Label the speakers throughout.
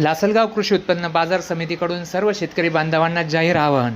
Speaker 1: लासलगाव कृषी उत्पन्न बाजार समितीकडून सर्व शेतकरी बांधवांना जाहीर आवाहन.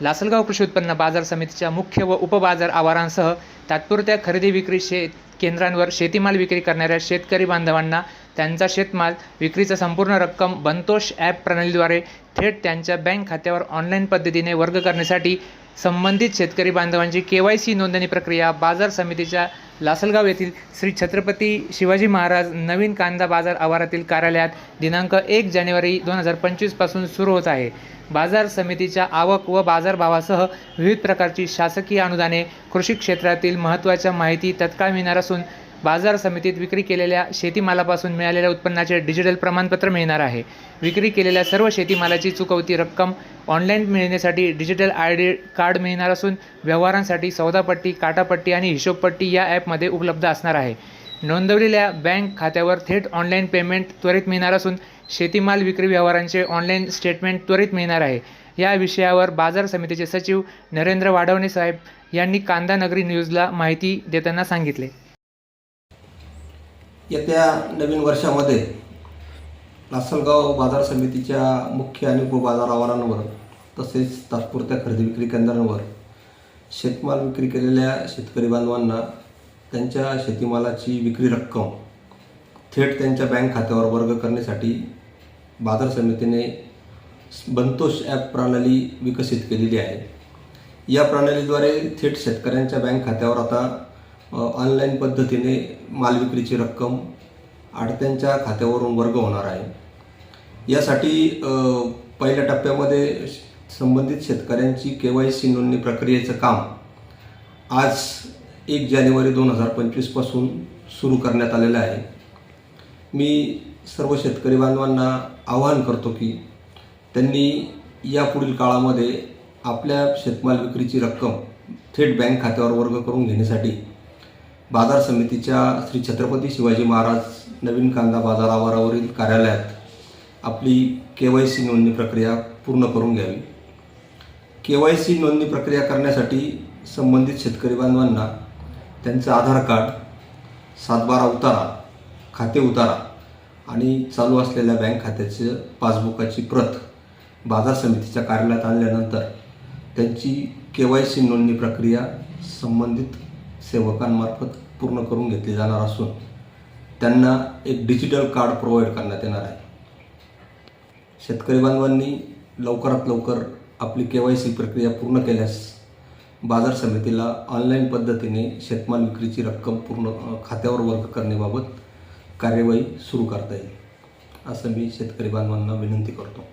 Speaker 1: लासलगाव कृषी उत्पन्न बाजार समितीच्या मुख्य व उपबाजार आवारांसह तात्पुरत्या खरेदी विक्री शेत केंद्रांवर शेतीमाल विक्री करणाऱ्या शेतकरी बांधवांना त्यांचा शेतमाल विक्रीचा संपूर्ण रक्कम बंतोष ॲप प्रणालीद्वारे थेट त्यांच्या बँक खात्यावर ऑनलाईन पद्धतीने वर्ग करण्यासाठी संबंधित शेतकरी बांधवांची के वाय सी नोंदणी प्रक्रिया बाजार समितीच्या लासलगाव येथील श्री छत्रपती शिवाजी महाराज नवीन कांदा बाजार आवारातील कार्यालयात दिनांक एक जानेवारी दोन हजार पंचवीसपासून सुरू होत आहे. बाजार समितीच्या आवक व बाजारभावासह विविध प्रकारची शासकीय अनुदाने कृषी क्षेत्रातील महत्त्वाच्या माहिती तत्काळ मिळणार असून बाजार समितीत विक्री केलेल्या शेतीमालापासून मिळालेल्या उत्पन्नाचे डिजिटल प्रमाणपत्र मिळणार आहे. विक्री केलेल्या सर्व शेतीमालाची चुकवती रक्कम ऑनलाईन मिळण्यासाठी डिजिटल आय डी कार्ड मिळणार असून व्यवहारांसाठी सौदापट्टी काटापट्टी आणि हिशोबपट्टी या ॲपमध्ये उपलब्ध असणार आहे. नोंदवलेल्या बँक खात्यावर थेट ऑनलाईन पेमेंट त्वरित मिळणार असून शेतीमाल विक्री व्यवहारांचे ऑनलाईन स्टेटमेंट त्वरित मिळणार आहे. या विषयावर बाजार समितीचे सचिव नरेंद्र वाढवणे साहेब यांनी कांदा नगरी न्यूजला माहिती देताना सांगितले.
Speaker 2: येत्या नवीन वर्षामध्ये लासलगाव बाजार समितीच्या मुख्य आणि उपबाजार आवारांवर तसेच तात्पुरत्या खरेदी विक्री केंद्रांवर शेतमाल विक्री केलेल्या शेतकरी बांधवांना त्यांच्या शेतीमालाची विक्री रक्कम थेट त्यांच्या बँक खात्यावर वर्ग करण्यासाठी बाजार समितीने बंतोष ॲप प्रणाली विकसित केलेली आहे. या प्रणालीद्वारे थेट शेतकऱ्यांच्या बँक खात्यावर आता ऑनलाईन पद्धतीने माल विक्रीची रक्कम आडत्यांच्या खात्यावरून वर्ग होणार आहे. यासाठी पहिल्या टप्प्यामध्ये श- संबंधित शेतकऱ्यांची के वाय सी नोंदणी प्रक्रियेचं काम आज एक जानेवारी दोन हजार पंचवीसपासून सुरू करण्यात आलेलं आहे. मी सर्व शेतकरी बांधवांना आवाहन करतो की त्यांनी यापुढील काळामध्ये आपल्या शेतमाल विक्रीची रक्कम थेट बँक खात्यावर वर्ग करून घेण्यासाठी बाजार समितीच्या श्री छत्रपती शिवाजी महाराज नवीन कांदा बाजार आवारावरील कार्यालयात आपली के वाय सी नोंदणी प्रक्रिया पूर्ण करून घ्यावी. के वाय सी नोंदणी प्रक्रिया करण्यासाठी संबंधित शेतकरी बांधवांना त्यांचं आधार कार्ड सातबारा उतारा खाते उतारा आणि चालू असलेल्या बँक खात्याचं पासबुकाची प्रत बाजार समितीच्या कार्यालयात आणल्यानंतर त्यांची के वाय सी नोंदणी प्रक्रिया संबंधित सेवकांमार्फत पूर्ण करून घेतली जाणार असून त्यांना एक डिजिटल कार्ड प्रोव्हाइड करण्यात येणार आहे. शेतकरी बांधवांनी लवकरात लवकर आपली के वाय सी प्रक्रिया पूर्ण केल्यास बाजार समितीला ऑनलाईन पद्धतीने शेतमाल विक्रीची रक्कम पूर्ण खात्यावर वर्ग करण्याबाबत कार्यवाही सुरू करता येईल असं मी शेतकरी बांधवांना विनंती करतो.